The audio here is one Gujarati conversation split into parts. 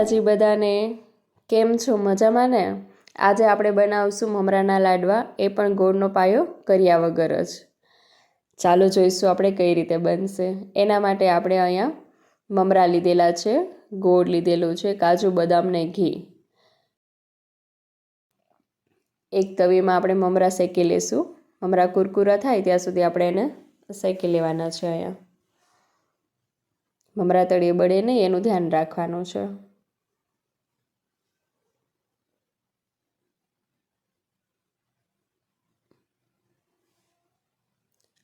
માતાજી બધાને કેમ છો? મજામાં ને? આજે આપણે બનાવશું મમરાના લાડવા. એ પણ ગોળનો પાયો કર્યા વગર જ. ચાલો જોઈશું આપણે કઈ રીતે બનશે. એના માટે આપણે અહીંયા મમરા લીધેલા છે, ગોળ લીધેલું છે, કાજુ, બદામ ને ઘી. એક તવીમાં આપણે મમરા શેકી લેશું. મમરા કુરકુરા થાય ત્યાં સુધી આપણે એને શેકી લેવાના છે અહીંયા. મમરા તળીએ બળે નહીં, એનું ધ્યાન રાખવાનું છે.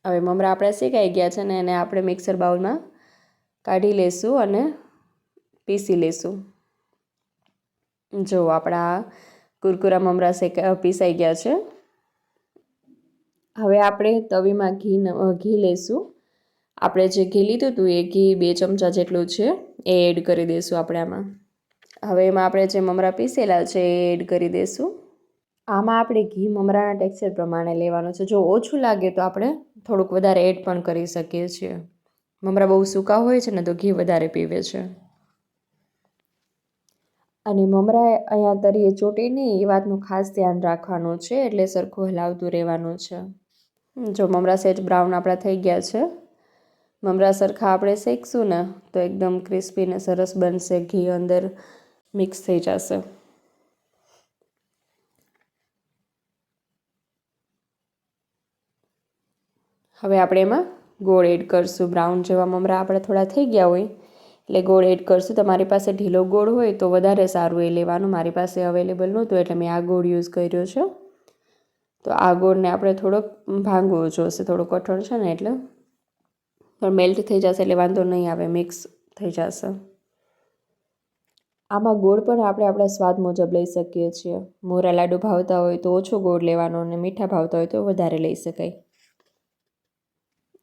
હવે મમરા આપણે શેકાઈ ગયા છે ને એને આપણે મિક્સર બાઉલમાં કાઢી લેશું અને પીસી લેશું. જો આપણા કુરકુરા મમરા શેકા પીસાઈ ગયા છે. હવે આપણે તવીમાં ઘી ઘી લેશું. આપણે જે ઘી લીધું હતું એ ઘી બે ચમચા જેટલું છે એ એડ કરી દઈશું આપણે આમાં. હવે એમાં આપણે જે મમરા પીસેલા છે એ એડ કરી દઈશું આમાં આપણે ઘી મમરાના ટેક્સચર પ્રમાણે લેવાનું છે. જો ઓછું લાગે તો આપણે થોડુંક વધારે એડ પણ કરી શકીએ છીએ. મમરા બહુ સૂકા હોય છે ને તો ઘી વધારે પીવે છે. અને મમરા અહીંયા તરીએ ચોટે નહીં એ વાતનું ખાસ ધ્યાન રાખવાનું છે, એટલે સરખું હલાવતું રહેવાનું છે. જો મમરા સેજ બ્રાઉન આપણા થઈ ગયા છે. મમરા સરખા આપણે શેકશું ને, તો એકદમ ક્રિસ્પી ને સરસ બનશે ઘી અંદર મિક્સ થઈ જશે. હવે આપણે એમાં ગોળ એડ કરશું. બ્રાઉન જેવા મમરા આપણે થોડા થઈ ગયા હોય, એટલે ગોળ એડ કરશું. તમારી પાસે ઢીલો ગોળ હોય તો વધારે સારું એ લેવાનું. મારી પાસે અવેલેબલ નહોતું, એટલે મેં આ ગોળ યુઝ કર્યો છે. તો આ ગોળને આપણે થોડોક ભાંગવો જોશે. થોડો કઠણ છે ને એટલે. પણ મેલ્ટ થઈ જશે એટલે વાંધો નહીં આવે મિક્સ થઈ જશે. આમાં ગોળ પણ આપણે આપણા સ્વાદ મુજબ લઈ શકીએ છીએ. મોરા લાડુ ભાવતા હોય તો ઓછો ગોળ લેવાનો અને મીઠા ભાવતા હોય તો વધારે લઈ શકાય.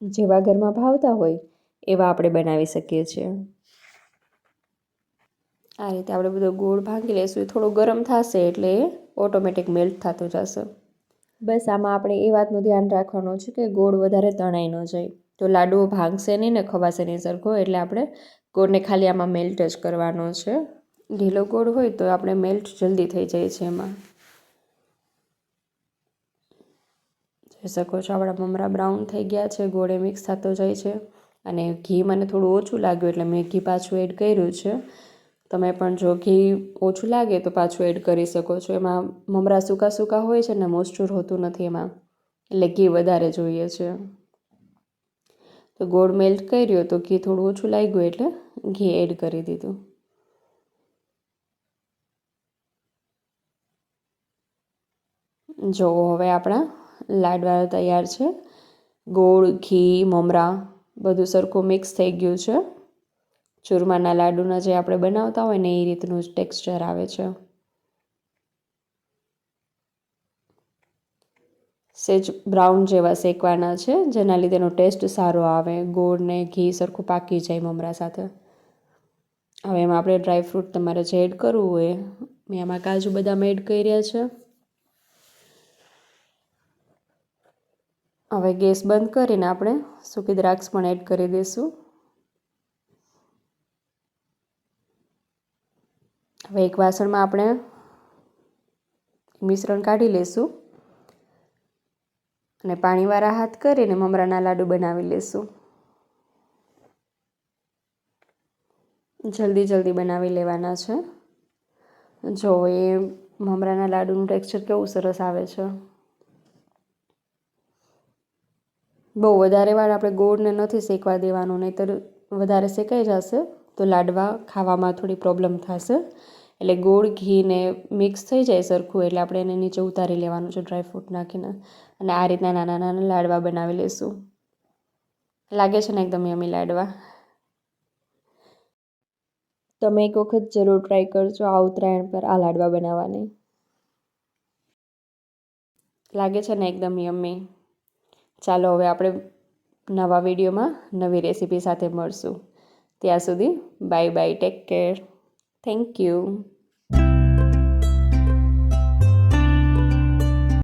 જેવા ઘરમાં ભાવતા હોય, એવા આપણે બનાવી શકીએ છીએ. આ રીતે આપણે બધો ગોળ ભાંગી લઈશું એ થોડો ગરમ થશે એટલે એ ઓટોમેટિક મેલ્ટ થતો જશે. બસ આમાં આપણે એ વાતનું ધ્યાન રાખવાનું છે કે ગોળ વધારે તણાઈ ન જાય. તો લાડુઓ ભાંગશે નહીં ને ખવાશે નહીં સરખો, એટલે આપણે ગોળને ખાલી આમાં મેલ્ટ જ કરવાનો છે. ઢીલો ગોળ હોય તો આપણે મેલ્ટ જલ્દી થઈ જાય છે એમાં. જોઈ શકો છો આપણા મમરા બ્રાઉન થઈ ગયા છે, ગોળે મિક્સ થતો જાય છે અને ઘી મને થોડું ઓછું લાગ્યું એટલે મેં ઘી પાછું એડ કર્યું છે. તમે પણ જો ઘી ઓછું લાગે તો પાછું એડ કરી શકો છો. એમાં મમરા સૂકા સૂકા હોય છે ને મોઇસ્ચર હોતું નથી એમાં, એટલે ઘી વધારે જોઈએ છે. તો ગોળ મેલ્ટ કર્યો તો ઘી થોડું ઓછું લાગ્યું એટલે ઘી એડ કરી દીધું. જો હવે આપણા લાડવા તૈયાર છે. ગોળ, ઘી, મમરા બધું સરખું મિક્સ થઈ ગયું છે. ચૂરમાના લાડુના જે આપણે બનાવતા હોય ને એ રીતનું જ ટેક્સચર આવે છે. સેજ બ્રાઉન જેવા શેકવાના છે, જેના લીધેનો ટેસ્ટ સારો આવે. ગોળ ને ઘી સરખું પાકી જાય મમરા સાથે. હવે એમાં આપણે ડ્રાયફ્રૂટ તમારે જે એડ કરવું હોય. મેં આમાં કાજુ બદામ એડ કર્યા છે. હવે ગેસ બંધ કરીને આપણે સૂકી દ્રાક્ષ પણ એડ કરી દઈશું. હવે એક વાસણમાં આપણે મિશ્રણ કાઢી લઈશું અને પાણીવાળા હાથ કરીને મમરાના લાડુ બનાવી લઈશું. જલ્દી જલ્દી બનાવી લેવાના છે. જો એ મમરાના લાડુનું ટેક્સચર કેવું સરસ આવે છે. બહુ વધારે વાર આપણે ગોળને નથી શેકવા દેવાનું, નહીંતર વધારે શેકાઈ જશે તો લાડવા ખાવામાં થોડી પ્રોબ્લેમ થશે. એટલે ગોળ ઘીને મિક્સ થઈ જાય સરખું, એટલે આપણે એને નીચે ઉતારી લેવાનું છે ડ્રાયફ્રૂટ નાખીને. અને આ રીતના નાના નાના લાડવા બનાવી લઈશું લાગે છે ને એકદમ યમી લાડવા? તમે એક વખત જરૂર ટ્રાય કરજો આ ઉત્તરાયણ પર, આ લાડવા બનાવવાની. લાગે છે ને એકદમ યમી ચાલો હવે આપણે નવા વિડીયોમાં નવી રેસીપી સાથે મળશું. ત્યાં સુધી bye bye, take care. Thank you.